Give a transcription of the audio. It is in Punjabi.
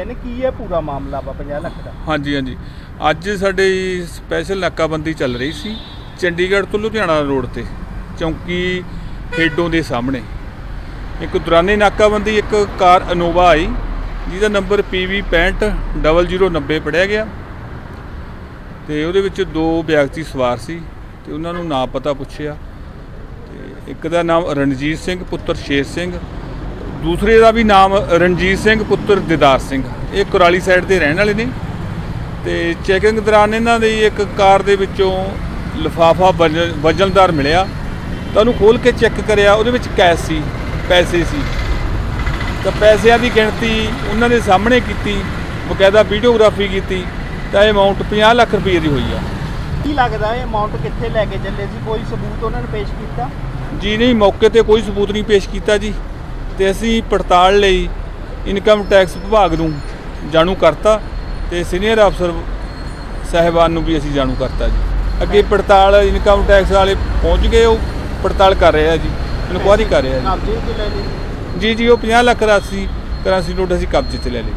ਇਹਨੇ ਕੀ ਹੈ ਪੂਰਾ ਮਾਮਲਾ ਵਾ 50 ਲੱਖ ਦਾ? ਹਾਂਜੀ ਹਾਂਜੀ। ਅੱਜ ਸਾਡੇ ਸਪੈਸ਼ਲ ਨਾਕਾਬੰਦੀ ਚੱਲ ਰਹੀ ਸੀ ਚੰਡੀਗੜ੍ਹ ਤੋਂ ਲੁਧਿਆਣਾ ਰੋਡ ਤੇ, ਚੌਂਕੀ ਹੇਡੋਂ ਦੇ ਸਾਹਮਣੇ। ਇੱਕ ਦੁਰਾਨੇ ਨਾਕਾਬੰਦੀ ਇੱਕ ਕਾਰ ਅਨੋਵਾ ਆਈ, ਜਿਹਦਾ ਨੰਬਰ PV 650090 ਪੜਿਆ ਗਿਆ ਤੇ ਉਹਦੇ ਵਿੱਚ ਦੋ ਵਿਅਕਤੀ ਸਵਾਰ ਸੀ ਤੇ ਉਹਨਾਂ ਨੂੰ ਨਾਂ ਪਤਾ ਪੁੱਛਿਆ ਤੇ ਇੱਕ ਦਾ ਨਾਮ ਰਣਜੀਤ ਸਿੰਘ, ਪੁੱਤਰ ਸ਼ੇਰ ਸਿੰਘ ਦੂਸਰੇ ਦਾ ਵੀ ਨਾਮ ਰਣਜੀਤ ਸਿੰਘ ਪੁੱਤਰ ਦਿਦਾਰ ਸਿੰਘ। ਇਹ ਕੁਰਾਲੀ ਸਾਈਡ ਦੇ ਰਹਿਣ ਵਾਲੇ ਨੇ। ਤੇ ਚੈਕਿੰਗ ਦੌਰਾਨ ਇਹਨਾਂ ਦੀ ਇੱਕ ਕਾਰ ਦੇ ਵਿੱਚੋਂ ਲਿਫਾਫਾ ਵਜਨਦਾਰ ਮਿਲਿਆ। ਤਾਂ ਉਹਨੂੰ ਖੋਲ ਕੇ ਚੈੱਕ ਕਰਿਆ ਉਹਦੇ ਵਿੱਚ ਕੈਸ਼ ਸੀ ਪੈਸੇ ਸੀ। ਤਾਂ ਪੈਸਿਆਂ ਦੀ ਗਿਣਤੀ ਉਹਨਾਂ ਦੇ ਸਾਹਮਣੇ ਕੀਤੀ ਬਕਾਇਦਾ ਵੀਡੀਓਗ੍ਰਾਫੀ ਕੀਤੀ ਤਾਂ ਇਹ ਅਮਾਉਂਟ 50 ਲੱਖ ਰੁਪਏ ਦੀ ਹੋਈ ਆ। ਕੀ ਲੱਗਦਾ ਇਹ ਅਮਾਉਂਟ ਕਿੱਥੇ ਲੈ ਕੇ ਚੱਲੇ ਸੀ? ਕੋਈ ਸਬੂਤ ਉਹਨਾਂ ਨੇ ਪੇਸ਼ ਕੀਤਾ? ਜੀ ਨਹੀਂ ਮੌਕੇ ਤੇ ਕੋਈ ਸਬੂਤ ਨਹੀਂ ਪੇਸ਼ ਕੀਤਾ ਜੀ। ਤੇ ਅਸੀਂ ਪੜਤਾਲ ਲਈ ਇਨਕਮ ਟੈਕਸ ਵਿਭਾਗ ਨੂੰ ਜਾਣੂ ਕਰਤਾ ਤੇ ਸੀਨੀਅਰ ਅਫਸਰ ਸਾਹਿਬਾਨ ਨੂੰ ਵੀ ਅਸੀਂ ਜਾਣੂ ਕਰਤਾ ਜੀ। ਅੱਗੇ ਪੜਤਾਲ ਇਨਕਮ ਟੈਕਸ ਵਾਲੇ ਪਹੁੰਚ ਗਏ ਉਹ ਪੜਤਾਲ ਕਰ ਰਹੇ ਆ ਜੀ ਇਨਕੁਆਰੀ ਕਰ ਰਹੇ ਆ ਜੀ। ਜੀ ਜੀ ਉਹ 50 ਲੱਖ ਰਾਸ਼ੀ ਕਰਾਂਸੀ ਨੋਟ ਅਸੀਂ ਕਬਜ਼ੇ 'ਚ ਲੈ ਲਈ